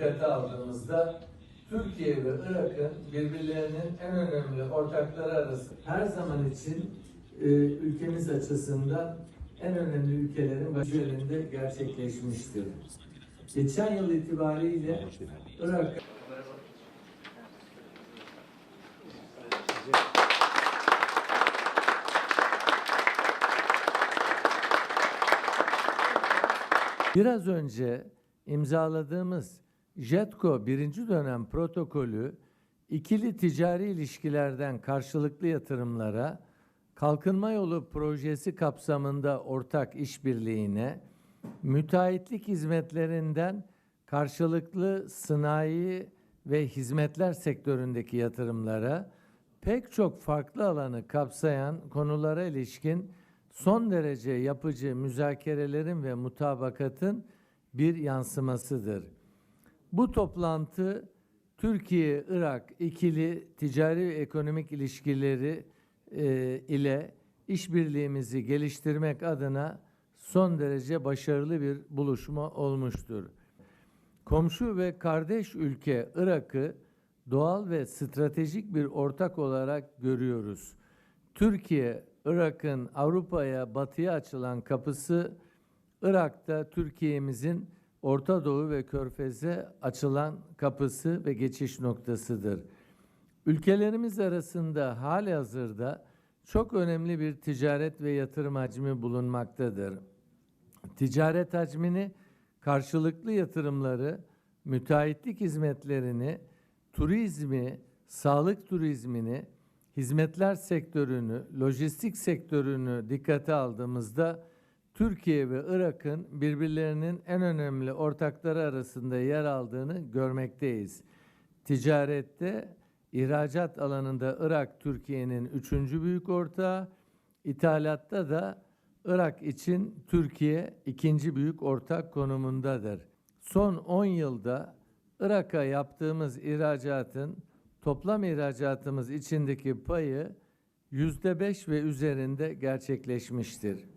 dikkate aldığımızda Türkiye ve Irak'ın birbirlerinin en önemli ortakları arasında her zaman için e, ülkemiz açısından en önemli ülkelerin başarılarında gerçekleşmiştir. Geçen yıl itibariyle Irak Biraz önce imzaladığımız JETCO birinci dönem protokolü ikili ticari ilişkilerden karşılıklı yatırımlara, kalkınma yolu projesi kapsamında ortak işbirliğine, müteahhitlik hizmetlerinden karşılıklı sanayi ve hizmetler sektöründeki yatırımlara, pek çok farklı alanı kapsayan konulara ilişkin son derece yapıcı müzakerelerin ve mutabakatın bir yansımasıdır. Bu toplantı Türkiye-Irak ikili ticari ve ekonomik ilişkileri e, ile işbirliğimizi geliştirmek adına son derece başarılı bir buluşma olmuştur. Komşu ve kardeş ülke Irak'ı doğal ve stratejik bir ortak olarak görüyoruz. Türkiye, Irak'ın Avrupa'ya, batıya açılan kapısı, Irak'ta Türkiye'mizin Orta Doğu ve Körfez'e açılan kapısı ve geçiş noktasıdır. Ülkelerimiz arasında hali hazırda çok önemli bir ticaret ve yatırım hacmi bulunmaktadır. Ticaret hacmini karşılıklı yatırımları, müteahhitlik hizmetlerini, turizmi, sağlık turizmini, hizmetler sektörünü, lojistik sektörünü dikkate aldığımızda Türkiye ve Irak'ın birbirlerinin en önemli ortakları arasında yer aldığını görmekteyiz. Ticarette, ihracat alanında Irak Türkiye'nin üçüncü büyük ortağı, ithalatta da Irak için Türkiye ikinci büyük ortak konumundadır. Son 10 yılda Irak'a yaptığımız ihracatın toplam ihracatımız içindeki payı yüzde beş ve üzerinde gerçekleşmiştir.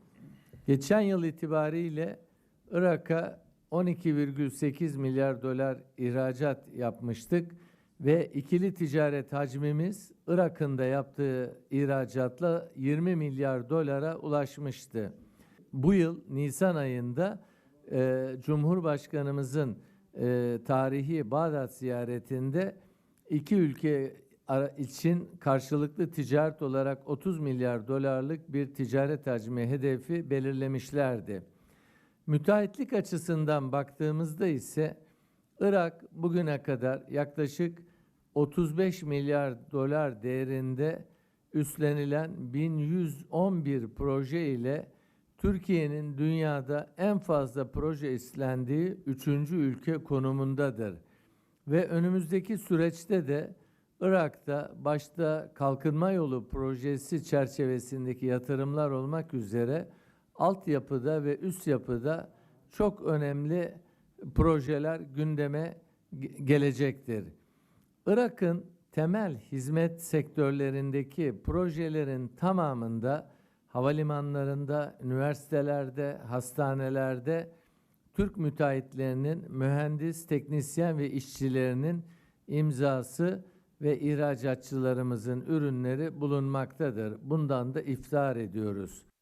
Geçen yıl itibariyle Irak'a 12,8 milyar dolar ihracat yapmıştık ve ikili ticaret hacmimiz Irak'ın da yaptığı ihracatla 20 milyar dolara ulaşmıştı. Bu yıl Nisan ayında e, Cumhurbaşkanımızın e, tarihi Bağdat ziyaretinde iki ülke için karşılıklı ticaret olarak 30 milyar dolarlık bir ticaret hacmi hedefi belirlemişlerdi. Müteahhitlik açısından baktığımızda ise Irak bugüne kadar yaklaşık 35 milyar dolar değerinde üstlenilen 1111 proje ile Türkiye'nin dünyada en fazla proje üstlendiği üçüncü ülke konumundadır. Ve önümüzdeki süreçte de Irak'ta başta kalkınma yolu projesi çerçevesindeki yatırımlar olmak üzere altyapıda ve üst yapıda çok önemli projeler gündeme ge- gelecektir. Irak'ın temel hizmet sektörlerindeki projelerin tamamında havalimanlarında, üniversitelerde, hastanelerde Türk müteahhitlerinin, mühendis, teknisyen ve işçilerinin imzası ve ihracatçılarımızın ürünleri bulunmaktadır. Bundan da iftihar ediyoruz.